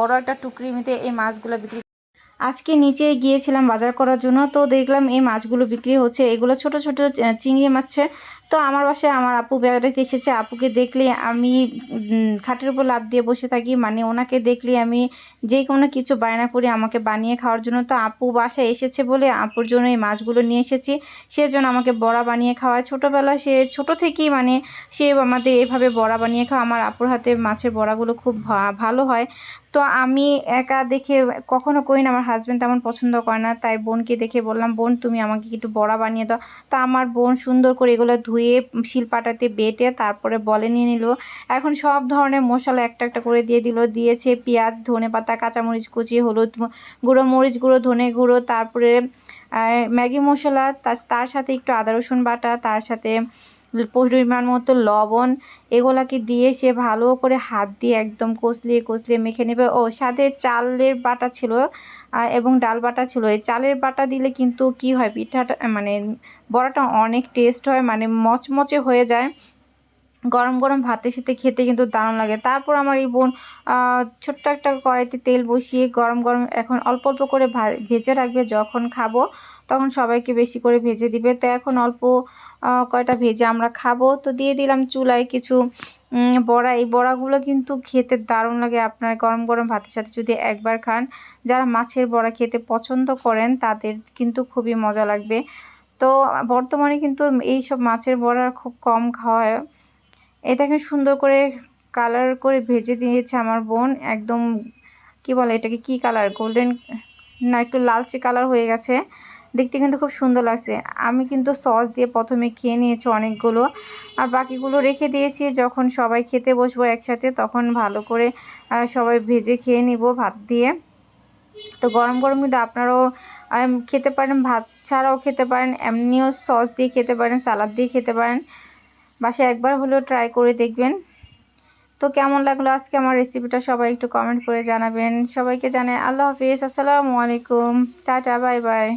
বড় একটা টুকরি টুকরিমিতে এই মাছগুলো বিক্রি আজকে নিচে গিয়েছিলাম বাজার করার জন্য, তো দেখলাম এই মাছগুলো বিক্রি হচ্ছে। এগুলো ছোট ছোট চিংড়ি মাছ তো আমার বাসায় আমার আপু বেড়াতে এসেছে, আপুকে দেখলে আমি খাটের উপর লাফ দিয়ে বসে থাকি মানে ওনাকে দেখলে আমি যে কোনো কিছু বায়না করি আমাকে বানিয়ে খাওয়ার জন্য। তো আপু বাসায় এসেছে বলে আপুর জন্য এই মাছগুলো নিয়ে এসেছি। সে সেজন্য আমাকে বড়া বানিয়ে খাওয়ায়। ছোটোবেলায় সে, ছোট থেকেই মানে সে আমাদের এভাবে বড়া বানিয়ে খাওয়া, আমার আপুর হাতে মাছের বড়াগুলো খুব ভালো হয়। তো আমি একা দেখে কখনো করি না আমার হাজব্যান্ড তেমন পছন্দ করে না, তাই বোনকে দেখে বললাম, বোন, তুমি আমাকে একটু বড়া বানিয়ে দাও। তা আমার বোন সুন্দর করে এগুলো ধুয়ে শিলপাটাতে বেটে তারপরে বলে নিয়ে নিল। এখন সব ধরনের মশলা একটা একটা করে দিয়ে দিল, দিয়েছে পেঁয়াজ, ধনে পাতা, কাঁচামরিচ কুচি, হলুদ গুঁড়ো, মরিচ গুঁড়ো, ধনে গুঁড়ো, তারপরে ম্যাগি মশলা তার সাথে একটু আদা রসুন বাটা, তার সাথে পরিমাণ মতো লবণ এগুলাকে দিয়ে সে ভালো করে হাত দিয়ে একদম কষলিয়ে কষলিয়ে মেখে নেবে। ও, সাথে চালের বাটা ছিল এবং ডাল বাটা ছিল। এই চালের বাটা দিলে কিন্তু কি হয়, পিঠাটা মানে বড়াটা অনেক টেস্ট হয় মানে মচমচে হয়ে যায়। গরম গরম ভাতের সাথে খেতে কিন্তু দারুণ লাগে। তারপর আমার এই বোন ছোট্ট একটা কড়াইতে তেল বসিয়ে গরম গরম এখন অল্প অল্প করে ভেজে রাখবে। যখন খাব তখন সবাইকে বেশি করে ভেজে দিবে। তো এখন অল্প কয়টা ভেজে আমরা খাব। তো দিয়ে দিলাম চুলায় কিছু বড়া। এই বড়াগুলো কিন্তু খেতে দারুণ লাগে আপনার গরম গরম ভাতের সাথে যদি একবার খান। যারা মাছের বড়া খেতে পছন্দ করেন তাদের কিন্তু খুবই মজা লাগবে। তো বর্তমানে কিন্তু এই সব মাছের বড়া খুব কম খাওয়া এই দেখেন সুন্দর করে কালার করে ভেজে দিয়েছে আমার বোন। একদম, কি বলে এটাকে, কি কালার গোল্ডেন না, একটু লালচে কালার হয়ে গেছে। দেখতে কিন্তু খুব সুন্দর লাগছে। আমি কিন্তু সস দিয়ে প্রথমে খেয়ে নিয়েছি অনেকগুলো। আর বাকিগুলো রেখে দিয়েছি। যখন সবাই খেতে বসবো একসাথে, তখন ভালো করে সবাই ভেজে খেয়ে নিব ভাত দিয়ে। তো গরম গরম কিন্তু আপনারাও খেতে পারেন। ভাত ছাড়াও খেতে পারেন। এমনিও সস দিয়ে খেতে পারেন সালাদ দিয়ে খেতে পারেন। বাসায় একবার হলেও ট্রাই করে দেখবেন। তো কেমন লাগল আজকে আমার রেসিপিটা সবাই একটু কমেন্ট করে জানাবেন। সবাইকে জানাই আল্লাহ হাফিজ, আসসালামু আলাইকুম। Tata bye bye